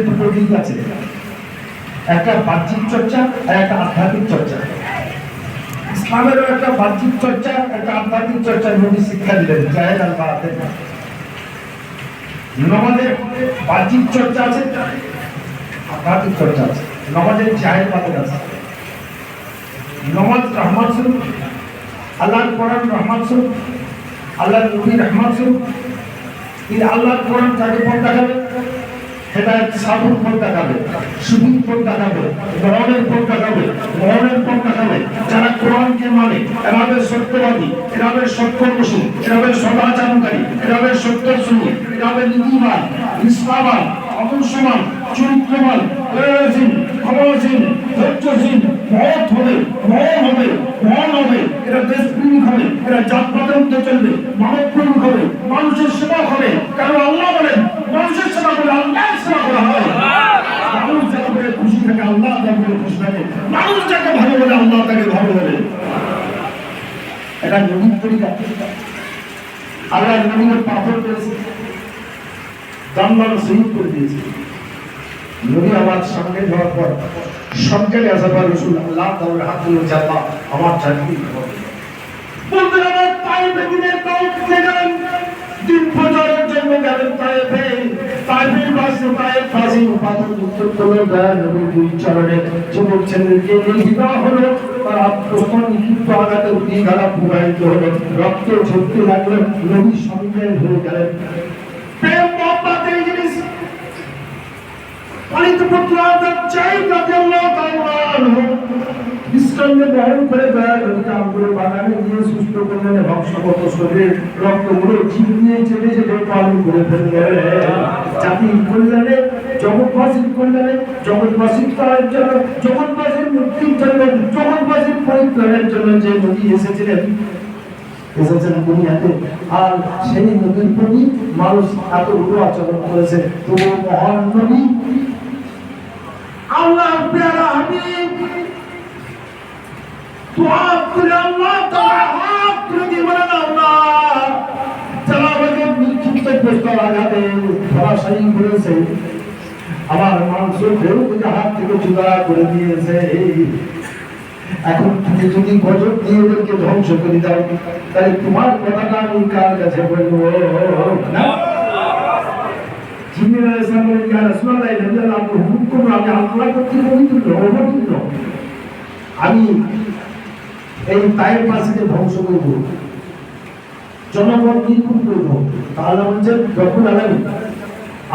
ধর্মের দুটো দিক আছে? একটা বাহ্যিক চর্চা আর একটা আধ্যাত্মিক চর্চা। ইসলামেরও একটা বাহ্যিক চর্চা, একটা আধ্যাত্মিক চর্চা নবী শিক্ষা দিলেন জাহেদ আল নমাজের বাহ্যিক চর্চা আছে, আধ্যাত্মিক চর্চা আছে। নমাজের জাহেদ আছে। নমাজ রহমান স্বরূপ আল্লাহর কোরআন রহমান স্বরূপ আল্লাহর নবী রহমান স্বরূপ আল্লাহর কোরআন তাকে পথ দেখাবে। পথ দেখাবে দেখাবে দেখাবে দেখাবে। যারা কোরআনকে মানে এরা হবে সত্যবাদী এরা হবে সত্যবসী এরা হবে সদাচারণকারী এরা হবে সত্যশ্রী এরা নীতিবান চরিত্রবান প্রয়োজনীন ক্ষমাসীন হবে মহৎ হবে মহান হবে এরা দেশপ্রেমিক হবে, এরা জাতপাতের চলবে মানব হবে, মানুষের সেবা হবে। কারণ আল্লাহ বলেন মানুষের সেবা করে আল্লাহর সেবা করা হয় মানুষ যাকে বলে খুশি থাকে আল্লাহ তাকে বলে খুশি থাকে মানুষ যাকে ভালো বলে আল্লাহ তাকে ভালো বলে এটা নবীন তরিকা আল্লাহ নবীনের পাথর পেয়েছে জানলাম শহীদ করে দিয়েছে। নবী আমার সঙ্গে যাওয়ার পর সরকারি আসার পর রসুল আল্লাহ তাদের হাত ধরে যাবা আমার চাকরি পায়ে কাউকে গেলেন দিন জন্য গেলেন তায়েফের বাসে তায়েফ উপাদান উত্তর করল দয়া নবীর দুই চরণে যুবক ছেলেকে নিয়ে হলো। তার আত্মস্থান নিক্ষিপ্ত আঘাতের দিয়ে গাড়া প্রবাহিত হলো। রক্ত ঝরতে লাগল নবীর সঙ্গে হয়ে গেলেন। প্রেম মোহাম্মত এই জিনিস। পালিত পুত্র চাই রাদিয়াল্লাহু তাআলা ইসলামে বহন করে দেয় আঙ্গুরে বাগানে গিয়ে সুস্থ করলেন রক্তগুলো চিবিয়ে চেপে চেপে পালন করে ফেললেন। জাতি কল্যাণে, জগৎবাসীর কল্যাণে তার জন্য, জগৎবাসীর মুক্তির জন্য, জগৎবাসীর পরিত্রাণের জন্য যে নদী এসেছিলেন, এসেছেন আর সেই নদীর প্রতি মানুষ এত আচরণ করেছে। তবু মহান নবী। আল্লাহ দোয়া করে আল্লাহ তাআলা হাত তুলে দিয়ে বলেন, আল্লাহ যারা আমার মাংস থেকে হাত থেকে জুদা করে দিয়েছে। এখন তুমি যদি গজব দিয়ে ওদেরকে ধ্বংস করে দাও, তাহলে তোমার কথাটা আমি কার কাছে বলব? না জিবরিল আলাইহিস সালাম বলেন ইয়া রাসূলুল্লাহ আপনি হুকুম আমি আল্লাহ কর্তৃক পবিত্র অপবিত্র আমি এই তায়ের পাশে ধ্বংস করব জনগণ নির্মূল করব? তাহলে বলছেন যখন আলামি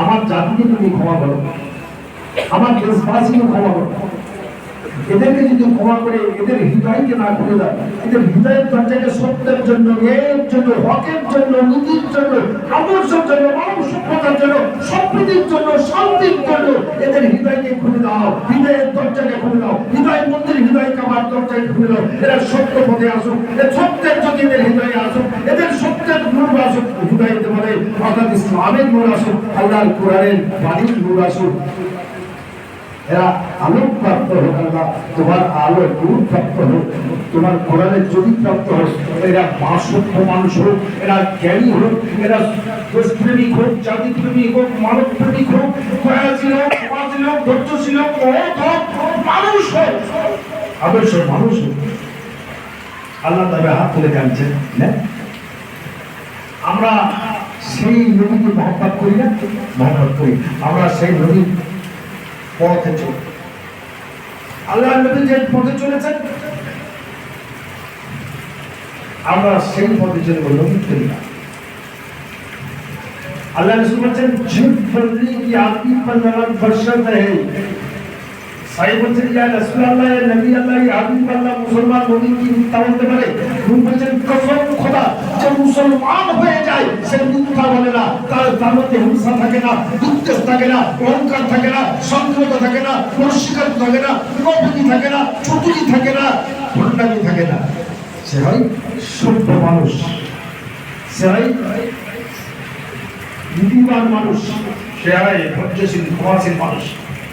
আমার জাতিকে তুমি ক্ষমা করো। আমার দেশবাসীকে ক্ষমা করো। এদেরকে যদি ক্ষমা করে, এদের হৃদয়কে না খুলে দাও। এদের হৃদয়ের দরজাকে সত্যের জন্য, ন্যায়ের জন্য, হকের জন্য, নীতির জন্য, আদর্শের জন্য মানব সভ্যতার জন্য, সম্প্রীতির জন্য এদের হৃদয়কে খুলে দাও, হৃদয়ের দরজাকে খুলে দাও, হৃদয় মন্দির, হৃদয় কামার দরজাকে খুলে দাও। এরা সত্য পথে আসুক, এ সত্যের যদি এদের হৃদয়ে আসুক, এদের সত্যের নূর আসুক হৃদয়তে তোমাদের অর্থাৎ ইসলামের নূর আসুক, আল্লাহর কোরআনের বাণীর নূর আসুক। এরা আলোক প্রাপ্ত হোক আল্লাহ তোমার আলো নূর প্রাপ্ত হোক, তোমার কোরআনের জ্যোতি প্রাপ্ত হোক, এরা সভ্য মানুষ হোক, এরা জ্ঞানী হোক, এরা দেশপ্রেমিক হোক জাতি প্রেমিক হোক মানব প্রেমিক হোক, দয়াশীল হোক সমাজশীল হোক, ধৈর্যশীল হোক, মহৎ হোক, মানুষ হোক, আদর্শ মানুষ হোক। আল্লাহ তবে হাত তুলে জানছেন, না। আমরা সেই নদীকে মহব্বত করি না? মহব্বত করি। আমরা সেই নদীর পথে চলি। আল্লাহ নবী যে পথে চলেছেন, আমরা সেই পথে চলবো নবী চলি না আল্লাহ রসুল বলছেন, ঝুট বললি কি আপনি পন্নার বর্ষণ রহে। বলছেন নবী আল্লাহ আল্লাহ, মুসলমান নবী কি মিথ্যা বলতে পারে? বলছেন কসম খোদা, যে মুসলমান হয়ে যায়, সে মিথ্যা বলে না। তার তার মধ্যে হিংসা থাকে না দুঃখ থাকে না, অহংকার থাকে না সংকল্প থাকে না পরিষ্কার থাকে না থাকে না, চতুরি থাকে না, ভণ্ডামি থাকে না। সে হয় সভ্য মানুষ। সে হয় নীতিবান মানুষ। সে হয় মানুষ।